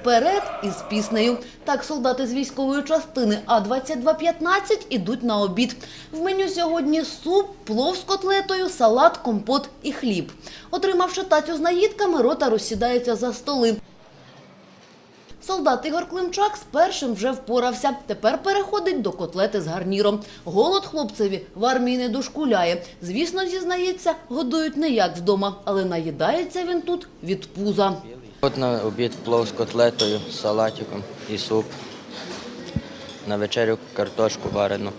вперед із піснею. Так солдати з військової частини А-2215 ідуть на обід. В меню сьогодні суп, плов з котлетою, салат, компот і хліб. Отримавши тацю з наїдками, рота розсідається за столи. Солдат Ігор Климчак з першим вже впорався. Тепер переходить до котлети з гарніром. Голод хлопцеві в армії не дошкуляє. Звісно, зізнається, годують не як вдома, але наїдається він тут від пуза. От на обід плов з котлетою, салатиком і суп. На вечерю картошку варену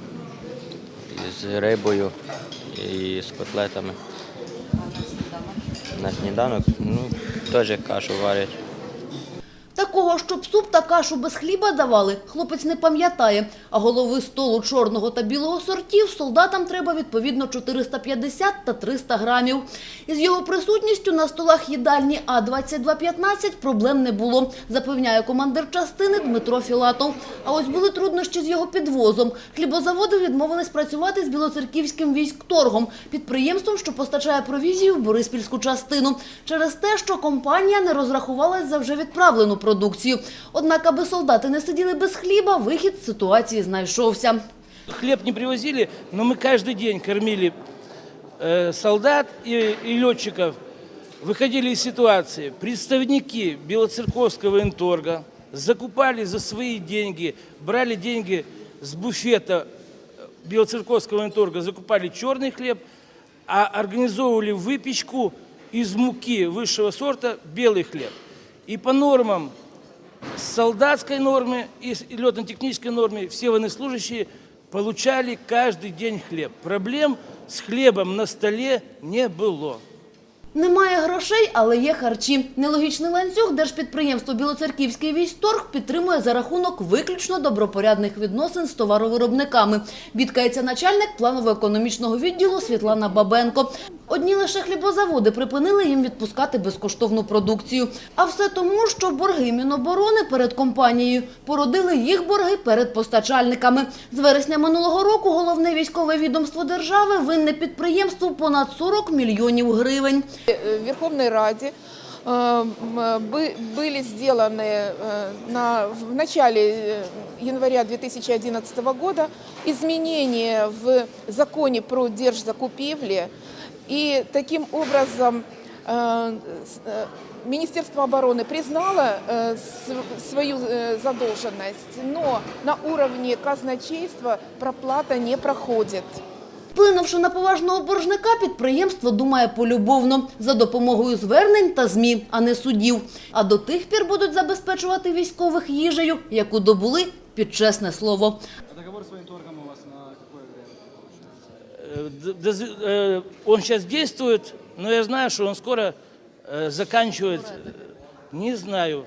з рибою і з котлетами. На сніданок ну, теж кашу варять. Такого, щоб суп та кашу без хліба давали, хлопець не пам'ятає. А голови столу чорного та білого сортів солдатам треба відповідно 450 та 300 грамів. Із його присутністю на столах їдальні А-2215 проблем не було, запевняє командир частини Дмитро Філатов. А ось були труднощі з його підвозом. Хлібозаводи відмовились працювати з білоцерківським військторгом, підприємством, що постачає провізію в Бориспільську частину, через те, що компанія не розрахувалась за вже відправлену продукцію. Однак, аби солдати не сиділи без хліба, вихід з ситуації знайшовся. Хлеб не привозили, но мы каждый день кормили э, солдат и, и летчиков. Выходили из ситуации. Представники Белоцерковского инторга закупали за свои деньги, брали деньги с буфета Белоцерковского инторга, закупали черный хлеб, а организовывали выпечку из муки высшего сорта белый хлеб. И по нормам солдатской нормы и с- и летно-технической норме все военнослужащие получали каждый день хлеб. Проблем с хлебом на столе не было. Немає грошей, але є харчі. Нелогічний ланцюг держпідприємство Білоцерківський військторг підтримує за рахунок виключно добропорядних відносин з товаровиробниками. Бідкається начальник планово-економічного відділу Світлана Бабенко. Одні лише хлібозаводи припинили їм відпускати безкоштовну продукцію. А все тому, що борги Міноборони перед компанією породили їх борги перед постачальниками. З вересня минулого року головне військове відомство держави винне підприємству понад 40 мільйонів гривень. в Верховной Раде э, м, бы- были сделаны э, на, в начале э, января 2011 года изменения в законе про держзакупівлі, и таким образом э, с- э, Министерство обороны признало э, св- свою э, задолженность, но на уровне казначейства проплата не проходит. Вплинувши на поважного боржника, підприємство думає полюбовно за допомогою звернень та ЗМІ, а не судів. А до тих пір будуть забезпечувати військових їжею, яку добули під чесне слово. Он сейчас действует, но я знаю, что он скоро э, заканчивает. Не знаю.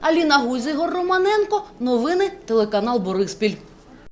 Аліна Гузігор Романенко. Новини телеканал Бориспіль.